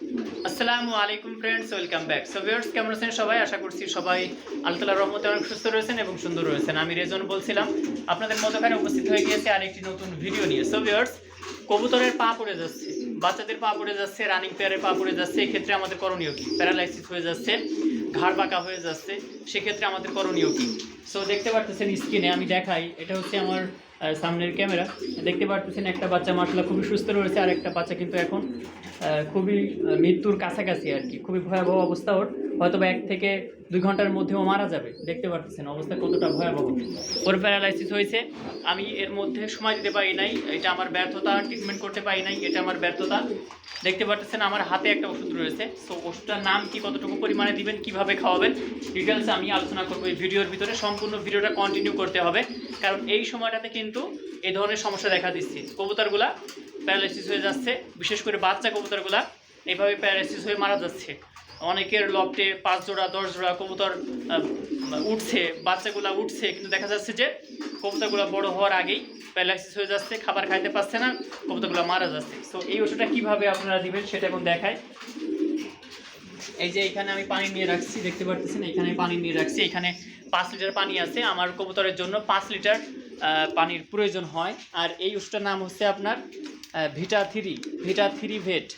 আসসালামু আলাইকুম friends welcome back so viewers কেমন আছেন সবাই? আশা করছি সবাই আল্লাহ রহমতে অনেক সুস্থ রয়েছেন এবং সুন্দর রয়েছেন। আমি রেজন বলছিলাম, আপনাদের মধ্যখানে উপস্থিত হয়ে গিয়েছে আরেকটি নতুন ভিডিও নিয়ে। সো ভিউয়ার্স কবুতরের পা পড়ে যাচ্ছে, বাচ্চাদের পা পড়ে যাচ্ছে রানিং পেয়ারের পা পড়ে যাচ্ছে, এক্ষেত্রে আমাদের করণীয় কি? প্যারালাইসিস হয়ে যাচ্ছে, ঘাড় বাঁকা হয়ে যাচ্ছে, সেক্ষেত্রে আমাদের করণীয় কি? সো দেখতে পারতেছেন স্ক্রিনে আমি দেখাই, এটা হচ্ছে আমার সামনের ক্যামেরা দেখতে পারতেছেন একটা বাচ্চা মাসলা খুবই সুস্থ রয়েছে আর একটা বাচ্চা কিন্তু এখন খুবই মৃত্যুর কাছাকাছি আর কি। খুবই ভয়াবহ অবস্থা ওর। হয়তো বা এক থেকে দুই ঘণ্টার মধ্যেও মারা যাবে। দেখতে পারতেছেন অবস্থা কতটা ভয়াবহ। ওর প্যারালাইসিস হয়েছে। আমি এর মধ্যে সময় দিতে পারি নাই। এটা আমার ব্যর্থতা ট্রিটমেন্ট করতে পারি নাই। এটা আমার ব্যর্থতা। দেখতে পাচ্ছেন আমার হাতে একটা ওষুধ রয়েছে। সো ওষুধটার নাম কি, কতটুকু পরিমাণে দিবেন, কীভাবে খাওয়াবেন ডিটেলস আমি আলোচনা করব এই ভিডিওর ভিতরে। সম্পূর্ণ ভিডিওটা কন্টিনিউ করতে হবে। কারণ এই সময়টাতে কিন্তু এই ধরনের সমস্যা দেখা দিচ্ছে। কবুতরগুলা প্যারালাইসিস হয়ে যাচ্ছে, বিশেষ করে বাচ্চা কবুতরগুলা এইভাবে প্যারালাইসিস হয়ে মারা যাচ্ছে। অনেকের লফটে পাঁচ জোড়া, দশ জোড়া কবুতর উঠছে, বাচ্চাগুলা উঠছে, কিন্তু দেখা যাচ্ছে যে কবুতরগুলো বড় হওয়ার আগেই প্যারালাইসিস হয়ে যাচ্ছে, খাবার খাইতে পারছে না, কবুতরগুলো মারা যাচ্ছে। তো এই ওষুধটা কীভাবে আপনারা দিবেন সেটা এখন দেখায় এই যে এখানে আমি পানি নিয়ে রাখছি, দেখতে পারতেছেন, এখানে পানি নিয়ে রাখছি। এখানে পাঁচ লিটার পানি আছে, আমার কবুতরের জন্য পাঁচ লিটার পানির প্রয়োজন হয়। আর এই ওষুধটার নাম হচ্ছে আপনার ভিটা থ্রি ভিটা থ্রি ভেট।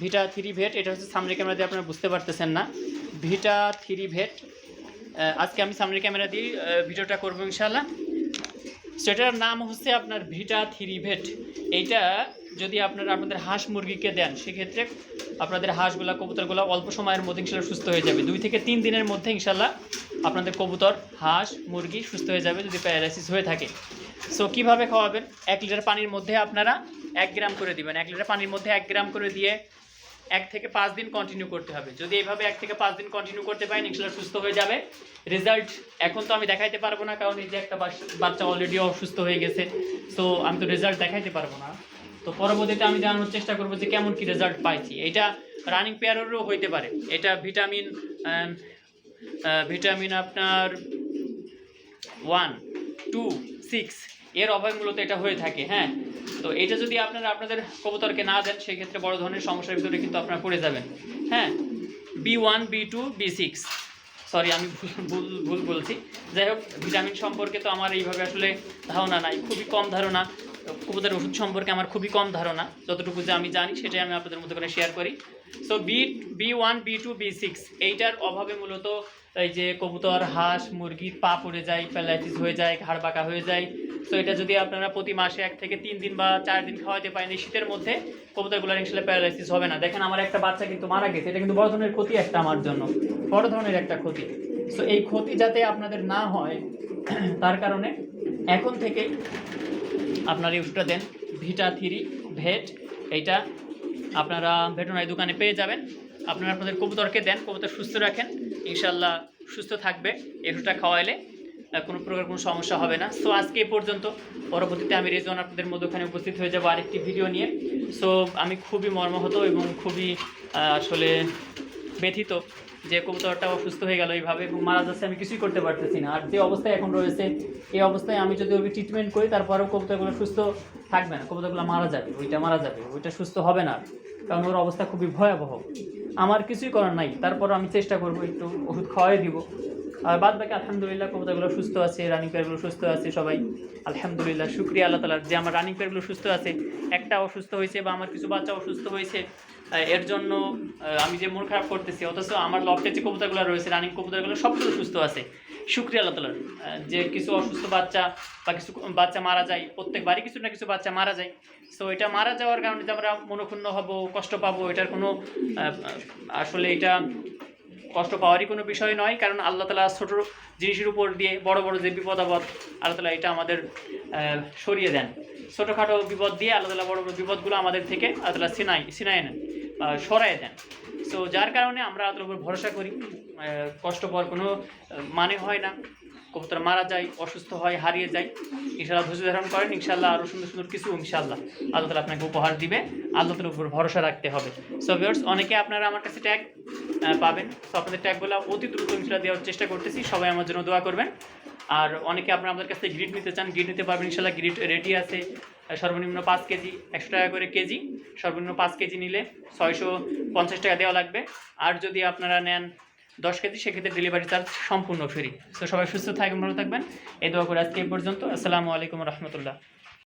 ভিটা থ্রি ভেট, এটা হচ্ছে সামনের ক্যামেরা দিয়ে আপনারা বুঝতে পারতেছেন না। ভিটা থ্রি ভেট আজকে আমি সামনের ক্যামেরা দিয়ে ভিডিওটা করব ইনশাল্লাহ সেটার নাম হচ্ছে আপনার ভিটা থ্রি ভেট। এইটা যদি আপনারা আপনাদের হাঁস মুরগিকে দেন, সেক্ষেত্রে আপনাদের হাঁসগুলা, কবুতরগুলো অল্প সময়ের মধ্যে ইনশাল্লাহ সুস্থ হয়ে যাবে। দুই থেকে তিন দিনের মধ্যে ইনশাল্লাহ আপনাদের কবুতর, হাঁস, মুরগি সুস্থ হয়ে যাবে যদি প্যারালাইসিস হয়ে থাকে। সো কীভাবে খাওয়াবেন? এক লিটার পানির মধ্যে আপনারা এক গ্রাম করে দিবেন। এক লিটার পানির মধ্যে এক গ্রাম করে দিয়ে এক থেকে পাঁচ দিন কন্টিনিউ করতে হবে। যদি এইভাবে এক থেকে পাঁচ দিন কন্টিনিউ করতে পারেন ইনশাল্লাহ সুস্থ হয়ে যাবে। রেজাল্ট এখন তো আমি দেখাইতে পারব না, কারণ এই যে একটা বাচ্চা অলরেডি অসুস্থ হয়ে গেছে। সো আমি তো রেজাল্ট দেখাইতে পারব না। তো পরবর্তীতে আমি জানানোর চেষ্টা করব যে কেমন কি রেজাল্ট পাইছি। এটা রানিং পেয়ারেরও হইতে পারে। এটা ভিটামিন ভিটামিন আপনার ওয়ান টু সিক্স এর অভাব মূলত এটা হয়ে থাকে হ্যাঁ? তো এটা যদি আপনারা আপনাদের কবুতরকে না দেন, সেক্ষেত্রে বড় ধরনের সমস্যার ভিতরে কিন্তু আপনারা পড়ে যাবেন হ্যাঁ? B one B two B six sorry আমি ভুল ভুল বলছি। যাই হোক, ভিটামিন সম্পর্কে তো আমার এইভাবে আসলে ধারণা নাই। খুবই কম ধারণা। কবুতরের ওষুধ সম্পর্কে আমার খুবই কম ধারণা। যতটুকু যে আমি জানি, সেটাই আমি আপনাদের মধ্যে করে শেয়ার করি। So B B one B two B six এইটার অভাবে মূলত এই যে কবুতর, হাঁস মুরগির পা পড়ে যায় প্যালাইটিস হয়ে যায়, ঘাড় বাঁকা হয়ে যায়। তো এটা যদি আপনারা প্রতি মাসে এক থেকে তিন দিন বা চার দিন খাওয়াতে পারেন, এই শীতের মধ্যে কবুতরগুলোর ইনশাল্লাহ প্যারালাইসিস হবে না। দেখেন আমার একটা বাচ্চা কিন্তু মারা গেছে। এটা কিন্তু বড় ধরনের ক্ষতি একটা আমার জন্য। বড় ধরনের একটা ক্ষতি। সো এই ক্ষতি যাতে আপনাদের না হয়, তার কারণে এখন থেকেই আপনার ইউজটা দেন। ভিটা থ্রি ভেট, এইটা আপনারা ভেটেনারি দোকানে পেয়ে যাবেন। আপনারা আপনাদের কবুতরকে দেন, কবুতর সুস্থ রাখেন। ইনশাল্লাহ সুস্থ থাকবে ওষুধটা খাওয়াইলে কোনো প্রকার কোনো সমস্যা হবে না। সো আজকে পর্যন্ত, পরবর্তীতে আমি রেজন আপনাদের মধ্যখানে উপস্থিত হয়ে যাব আরেকটি ভিডিও নিয়ে। সো আমি খুবই মর্মাহত এবং খুবই আসলে ব্যথিত যে কবুতরটা অসুস্থ হয়ে গেল এইভাবে এবং মারা যাচ্ছে আমি কিছুই করতে পারতেছি না। আর যে অবস্থায় এখন রয়েছে, এই অবস্থায় আমি যদি ওই ট্রিটমেন্ট করি, তারপরেও কবুতরগুলো সুস্থ থাকবে না। কবুতরগুলো মারা যাবে, ওইটা মারা যাবে, ওইটা সুস্থ হবে না। কারণ ওর অবস্থা খুবই ভয়াবহ। আমার কিছুই করার নাই। তারপর আমি চেষ্টা করব একটু ওষুধ খাওয়াই দিব। আর বাদ বাকি আলহামদুলিল্লাহ কবিতাগুলো সুস্থ আছে রানিং পেয়ারগুলো সুস্থ আছে সবাই। আলহামদুলিল্লাহ, শুক্রিয়া আল্লাহ তালার যে আমার রানিং পেয়ারগুলো সুস্থ আছে, একটা অসুস্থ হয়েছে বা আমার কিছু বাচ্চা অসুস্থ হয়েছে এর জন্য আমি যে মন খারাপ করতেছি, অথচ আমার লফটে যে কবুতরগুলো রয়েছে, রানিং কবুতরগুলো সবগুলো সুস্থ আছে। শুক্রিয়া আল্লাহ তালার যে কিছু অসুস্থ বাচ্চা বা কিছু বাচ্চা মারা যায়, প্রত্যেকবারই কিছু না কিছু বাচ্চা মারা যায়। সো এটা মারা যাওয়ার কারণে যে আমরা মনক্ষুণ্ণ হব, কষ্ট পাবো, এটার কোনো আসলে এটা কষ্ট পাওয়ারই কোনো বিষয় নয়, কারণ আল্লাহ তালা ছোটো জিনিসের উপর দিয়ে বড় বড় যে বিপদ আপদ, আল্লাহ তালা এটা আমাদের সরিয়ে দেন। ছোটোখাটো বিপদ দিয়ে আল্লাহ তালা বড় বড় বিপদগুলো আমাদের থেকে আল্লাহ তালা সিনাই সিনাই নেন। সরাই দেন। সো যার কারণে আমরা আল্লাহর উপর ভরসা করি। কষ্ট কোনো মানে হয় না। কবুতর মারা যায়, অসুস্থ হয়, হারিয়ে যায়। ইনশাল্লাহ ধৈর্য ধারণ করেন। ইনশাল্লাহ আরও সুন্দর সুন্দর কিছু ইনশাল্লাহ আল্লাহ তালা আপনাকে উপহার দিবে। আল্লাহ তালার উপর ভরসা রাখতে হবে। সো ভিউয়ার্স অনেকে আপনারা আমার কাছে ট্যাগ পাবেন। সো আপনাদের ট্যাগগুলো অতি দ্রুত ইনশাল্লাহ দেওয়ার চেষ্টা করতেছি। সবাই আমার জন্য দোয়া করবেন। আর অনেকে আপনারা আমাদের কাছ গ্রিড নিতে চান গ্রিড নিতে পারবেন। ইনশাল্লাহ গ্রিড রেডি আছে। সর্বনিম্ন পাঁচ কেজি, একশো টাকা করে কেজি। সর্বনিম্ন পাঁচ কেজি নিলে ছয়শো পঞ্চাশ টাকা দেওয়া লাগবে। আর যদি আপনারা নেন দশ কেজি, সেক্ষেত্রে ডেলিভারি চার্জ সম্পূর্ণ ফ্রি তো সবাই সুস্থ থাকবেন, ভালো থাকবেন। এই দোয়া করে আজকে এই পর্যন্ত। আসসালামু আলাইকুম রহমতুল্লাহ।